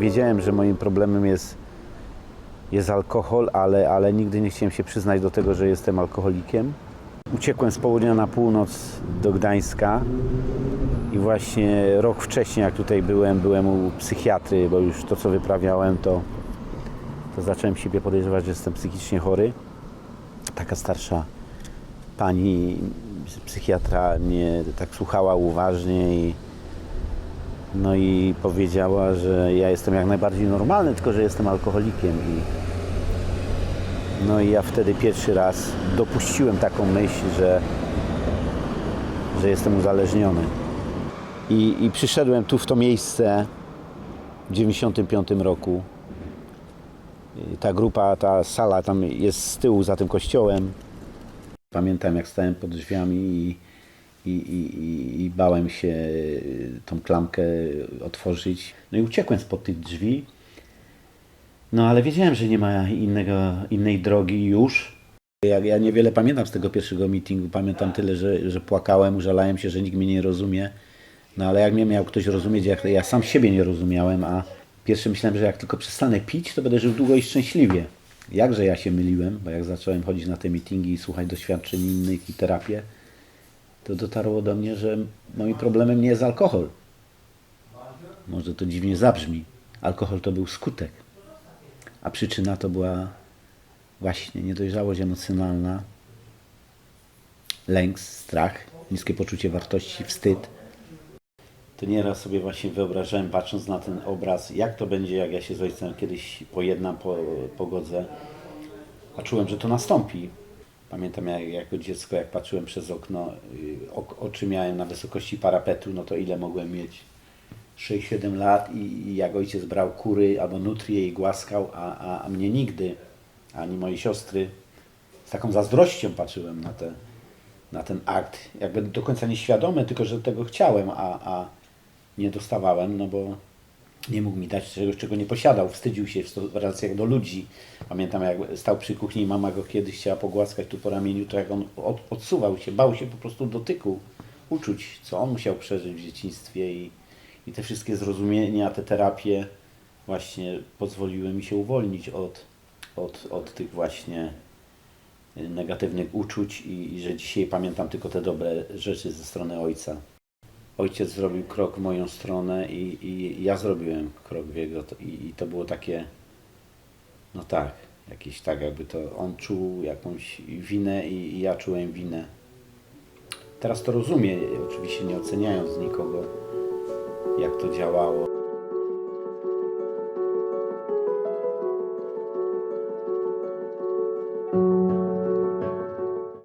Wiedziałem, że moim problemem jest, jest alkohol, ale, ale nigdy nie chciałem się przyznać do tego, że jestem alkoholikiem. Uciekłem z południa na północ do Gdańska i właśnie rok wcześniej, jak tutaj byłem, byłem u psychiatry, bo już to, co wyprawiałem, to, to zacząłem siebie podejrzewać, że jestem psychicznie chory. Taka starsza pani psychiatra mnie tak słuchała uważnie i no i powiedziała, że ja jestem jak najbardziej normalny, tylko że jestem alkoholikiem i no i ja wtedy pierwszy raz dopuściłem taką myśl, że, że jestem uzależniony. I, I przyszedłem tu w to miejsce w 95 roku. Ta grupa, ta sala tam jest z tyłu za tym kościołem. Pamiętam jak stałem pod drzwiami i, i, i, i- bałem się y, tą klamkę otworzyć. No i uciekłem spod tych drzwi. No ale wiedziałem, że nie ma innego, innej drogi już. Ja, ja niewiele pamiętam z tego pierwszego meetingu. Pamiętam tyle, że, że płakałem, użalałem się, że nikt mnie nie rozumie. No ale jak mnie miał ktoś rozumieć, jak ja sam siebie nie rozumiałem, a pierwsze myślałem, że jak tylko przestanę pić, to będę żył długo i szczęśliwie. Jakże ja się myliłem, bo jak zacząłem chodzić na te meetingi i słuchać doświadczeń innych i terapię, to dotarło do mnie, że moim problemem nie jest alkohol. Może to dziwnie zabrzmi. Alkohol to był skutek, a przyczyna to była właśnie niedojrzałość emocjonalna, lęk, strach, niskie poczucie wartości, wstyd. To nieraz sobie właśnie wyobrażałem, patrząc na ten obraz, jak to będzie, jak ja się z ojcem kiedyś pojednam, po, pogodzę. A czułem, że to nastąpi. Pamiętam jak, jako dziecko, jak patrzyłem przez okno, y, ok, oczy miałem na wysokości parapetu, no to ile mogłem mieć? 6-7 lat i, i jak ojciec brał kury albo nutrię i głaskał, a, a, a mnie nigdy, ani mojej siostry. Z taką zazdrością patrzyłem na, te, na ten akt. Jakby do końca nieświadomy, tylko że tego chciałem, a, a nie dostawałem, no bo nie mógł mi dać czegoś, czego nie posiadał. Wstydził się w relacjach do ludzi. Pamiętam, jak stał przy kuchni i mama go kiedyś chciała pogłaskać tu po ramieniu, to jak on od, odsuwał się, bał się po prostu dotyku, uczuć, co on musiał przeżyć w dzieciństwie i, i te wszystkie zrozumienia, te terapie właśnie pozwoliły mi się uwolnić od, od, od tych właśnie negatywnych uczuć i, i że dzisiaj pamiętam tylko te dobre rzeczy ze strony ojca. Ojciec zrobił krok w moją stronę i, i ja zrobiłem krok w jego i, i to było takie, no tak, jakieś tak jakby to on czuł jakąś winę i, i ja czułem winę. Teraz to rozumiem, oczywiście nie oceniając nikogo, jak to działało.